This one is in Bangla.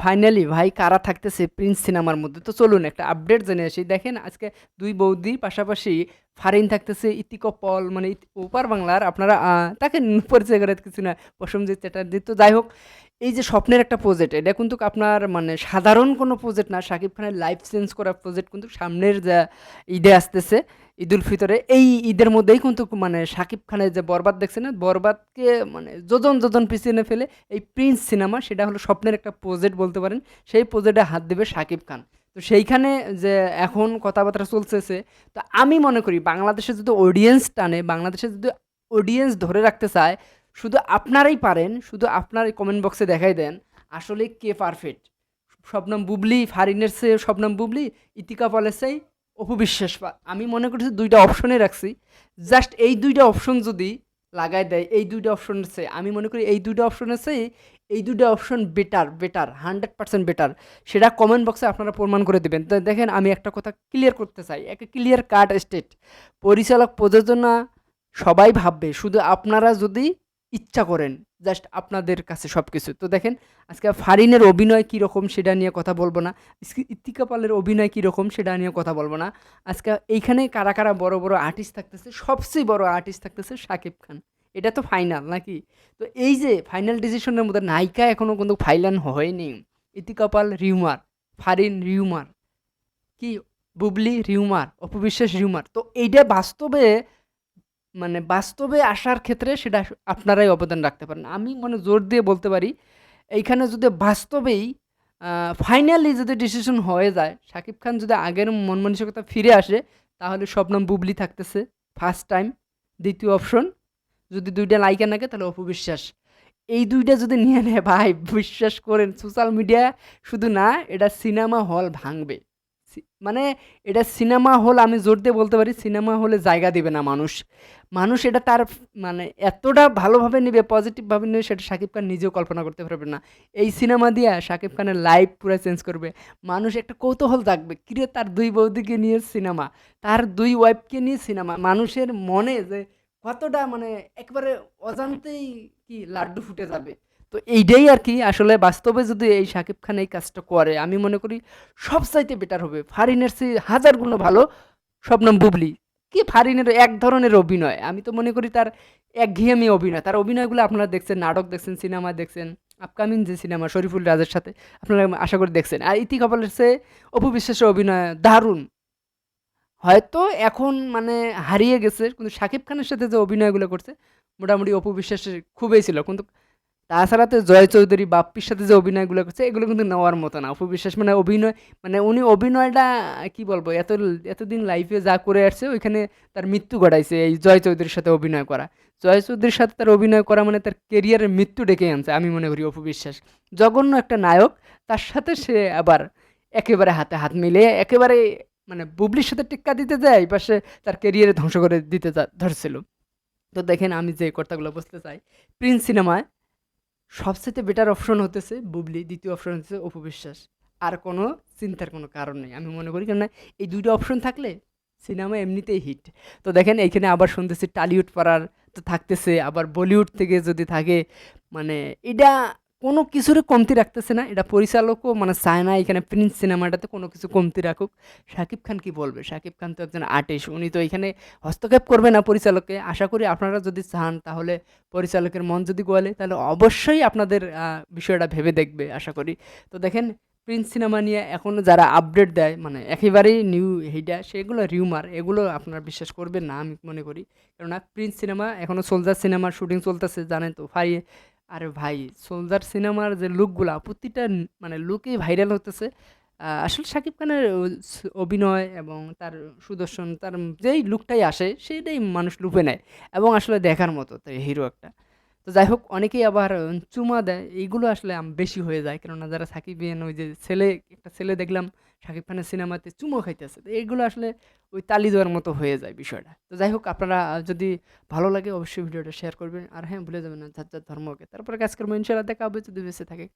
ফাইনালি ভাই কারা থাকতেছে প্রিন্স সিনেমার মধ্যে? তো চলুন একটা আপডেট জেনে আসি। দেখেন, আজকে দুই বৌদি পাশাপাশি ফারিন থাকতেছে ইতিক পল মানে ওপার বাংলার, আপনারা তাকে পরিচয় করে কিছু না প্রসেনজিৎ চ্যাটার্জি। তো যাই হোক এই যে স্বপ্নের একটা প্রজেক্ট এটা কিন্তু আপনার মানে সাধারণ কোনো প্রজেক্ট না। শাকিব খানের লাইফ চেঞ্জ করা প্রজেক্ট কিন্তু সামনের যা ঈদে আসতেছে, ঈদুল ফিতরে, এই ঈদের মধ্যেই কিন্তু মানে শাকিব খানের যে বরবাদ দেখছে না, বরবাদকে মানে যোজন যোজন পিছিয়ে ফেলে এই প্রিন্স সিনেমা সেটা হলো স্বপ্নের একটা প্রজেক্ট বলতে পারেন, সেই প্রজেক্টে হাত দেবে শাকিব খান। তো সেইখানে যে এখন কথাবার্তা চলতেছে, তো আমি মনে করি বাংলাদেশে যদি অডিয়েন্স টানে, বাংলাদেশে যদি অডিয়েন্স ধরে রাখতে চায় শুধু আপনারাই পারেন, শুধু আপনার কমেন্ট বক্সে দেখাই দেন, আসলে কে পারফেক্ট শবনম বুবলি, ফারিনের সে বুবলি, ইতিকা পলের সেই অপু বিশ্বাস আমি মনে করছি দুইটা অপশনে রাখছি। জাস্ট এই দুইটা অপশন যদি লাগাই দেয়, এই দুইটা অপশনের চেয়ে, আমি মনে করি এই দুইটা অপশনের চেয়ে এই দুইটা option better better hundred percent better সেটা কমেন্ট বক্সে আপনারা প্রমাণ করে দেবেন। তো দেখেন, আমি একটা কথা ক্লিয়ার করতে চাই। একটা ক্লিয়ার কাট স্টেট পরিচালক প্রযোজনা সবাই ভাববে, শুধু আপনারা যদি ইচ্ছা করেন জাস্ট আপনাদের কাছে সব কিছু তো দেখেন, আজকে ফারিনের অভিনয় কীরকম সেটা নিয়ে কথা বলব না। ইসকি- ইত্তিকা পালের অভিনয় কীরকম সেটা নিয়ে কথা বলব না। আজকে এইখানে কারা কারা বড় বড় আর্টিস্ট থাকতেছে, সবচেয়ে বড় আর্টিস্ট থাকতেছে শাকিব খান। এটা তো ফাইনাল নাকি? তো এই যে ফাইনাল ডিসিশনের মধ্যে নায়িকা এখনও কিন্তু ফাইনাল হয়নি। ইতিকা পাল রিউমার, ফারিন রিউমার, কি? বুবলি রিউমার, অপবিশ্বাস রিউমার। তো এইটা বাস্তবে মানে বাস্তবে আসার ক্ষেত্রে সেটা আপনারাই অবদান রাখতে পারেন। আমি মানে জোর দিয়ে বলতে পারি, এইখানে যদি বাস্তবেই ফাইনালি যদি ডিসিশন হয়ে যায়, শাকিব খান যদি আগের মন মানসিকতা ফিরে আসে, তাহলে শবনম বুবলি থাকতেছে ফার্স্ট টাইম দ্বিতীয় অপশন যদি দুইটা লাইকা নাকে, তাহলে অপবিশ্বাস এই দুইটা যদি নিয়ে নেয়, ভাই, বিশ্বাস করেন সোশ্যাল মিডিয়া শুধু না, এটা সিনেমা হল ভাঙবে। মানে এটা সিনেমা হল আমি জোর দিয়ে বলতে পারি, সিনেমা হলে জায়গা দেবে না মানুষ। মানুষ এটা তার মানে এতটা ভালোভাবে নেবে, পজিটিভভাবে নেবে, সেটা শাকিব খান নিজেও কল্পনা করতে পারবে না। এই সিনেমা দিয়ে শাকিব খানের লাইফ পুরো চেঞ্জ করবে। মানুষ একটা কৌতূহল থাকবে কিরে তার দুই বৌদিকে নিয়ে সিনেমা, তার দুই ওয়াইফকে নিয়ে সিনেমা? মানুষের মনে যে কতটা মানে একবারে অজান্তেই কি লাড্ডু ফুটে যাবে। তো এইটাই আর কি, আসলে বাস্তবে যদি এই শাকিব খান এই কাজটা করে, আমি মনে করি সবচাইতে বেটার হবে। ফারিনের চেয়ে হাজার গুণ ভালো শবনম বুবলি। কি ফারিনের এক ধরনের অভিনয়। আমি তো মনে করি তার একঘেয়েমি অভিনয়। তার অভিনয়গুলো আপনারা দেখছেন, নাটক দেখছেন, সিনেমা দেখছেন আপকামিং যে সিনেমা, শরীফুল রাজের সাথে, আপনারা আশা করি দেখছেন। আর ইতি কপালের চেয়ে অপু বিশ্বাসের অভিনয় দারুণ। হয়তো এখন মানে হারিয়ে গেছে, কিন্তু শাকিব খানের সাথে যে অভিনয়গুলো করছে, মোটামুটি অপু বিশ্বাসের খুবই ছিল। কিন্তু তাছাড়া তো জয় চৌধুরী, বাপ্পির সাথে যে অভিনয়গুলো করছে, এগুলো কিন্তু নেওয়ার মতো না। অপু বিশ্বাস মানে অভিনয় মানে উনি অভিনয়টা, কি বলব, এত, এতদিন লাইফে যা করে আসছে, ওইখানে তার মৃত্যু ঘটাইছে এই জয় চৌধুরীর সাথে অভিনয় করা। জয় চৌধুরীর সাথে তার অভিনয় করা মানে তার কেরিয়ারের মৃত্যু ডেকে আনছে, আমি মনে করি অপু বিশ্বাস। জঘন্য একটা নায়ক, তার সাথে সে আবার একেবারে হাতে হাত মিলে একেবারে মানে বুবলির সাথে টিক্কা দিতে যায়, এই পাশে তার কেরিয়ারে ধ্বংস করে দিতে ধরছিল। তো দেখেন আমি যে কথাগুলো বুঝতে চাই, প্রিন্স সিনেমায় সবচেয়ে বেটার অপশন হতেছে বুবলি, দ্বিতীয় অপশন হচ্ছে অপু বিশ্বাস আর কোনো চিন্তার কোনো কারণ নেই। আমি মনে করি কেননা, এই দুইটা অপশন থাকলে সিনেমা এমনিতেই হিট তো দেখেন, এইখানে আবার শুনতেছি টালিউড পাড়ার তো থাকতেছে, আবার বলিউড থেকে যদি থাকে মানে এটা কোনো কিছুরই কমতি রাখতেছে না। এটা পরিচালকও মানে চায় না এখানে প্রিন্স সিনেমাটাতে কোনো কিছু কমতি রাখুক। শাকিব খান কি বলবে? শাকিব খান তো একজন আর্টিস্ট উনি তো এখানে হস্তক্ষেপ করবে না পরিচালককে। আশা করি আপনারা যদি চান, তাহলে পরিচালকের মন যদি গোয়ালে, তাহলে অবশ্যই আপনাদের বিষয়টা ভেবে দেখবে, আশা করি। তো দেখেন প্রিন্স সিনেমা নিয়ে এখনও যারা আপডেট দেয় মানে একেবারেই নিউ এইটা সেগুলো রিউমার এগুলো আপনারা বিশ্বাস করবেন না, আমি মনে করি। কেননা প্রিন্স সিনেমা এখনও সোলজার সিনেমার শুটিং চলতেছে, জানেন তো ভাই আরে ভাই, সোলজার সিনেমার যে লুকগুলা, প্রতিটা মানে লুকেই ভাইরাল হতেছে আসলে শাকিব খানের অভিনয় এবং তার সুদর্শন, তার যেই লুকটাই আসে, সেইটাই মানুষ লুপে নেয় এবং আসলে দেখার মতো তাই হিরো একটা। তো যাই হোক, অনেকেই আবার চুমা দেয়। এইগুলো আসলে বেশি হয়ে যায়। কেননা যারা সাকিবিয়ান, ওই যে ছেলে, একটা ছেলে দেখলাম শাকিব খানের সিনেমাতে চুমো খাইতেছে। তো এইগুলো আসলে ওই তালি দেওয়ার মতো হয়ে যায় বিষয়টা। তো যাই হোক, আপনারা যদি ভালো লাগে অবশ্যই ভিডিওটা শেয়ার করবেন। আর হ্যাঁ ভুলে যাবেন না যার যার ধর্মকে। তারপরে কাজ ইনশাল্লাহ দেখা হবে যদি বেঁচে থাকে।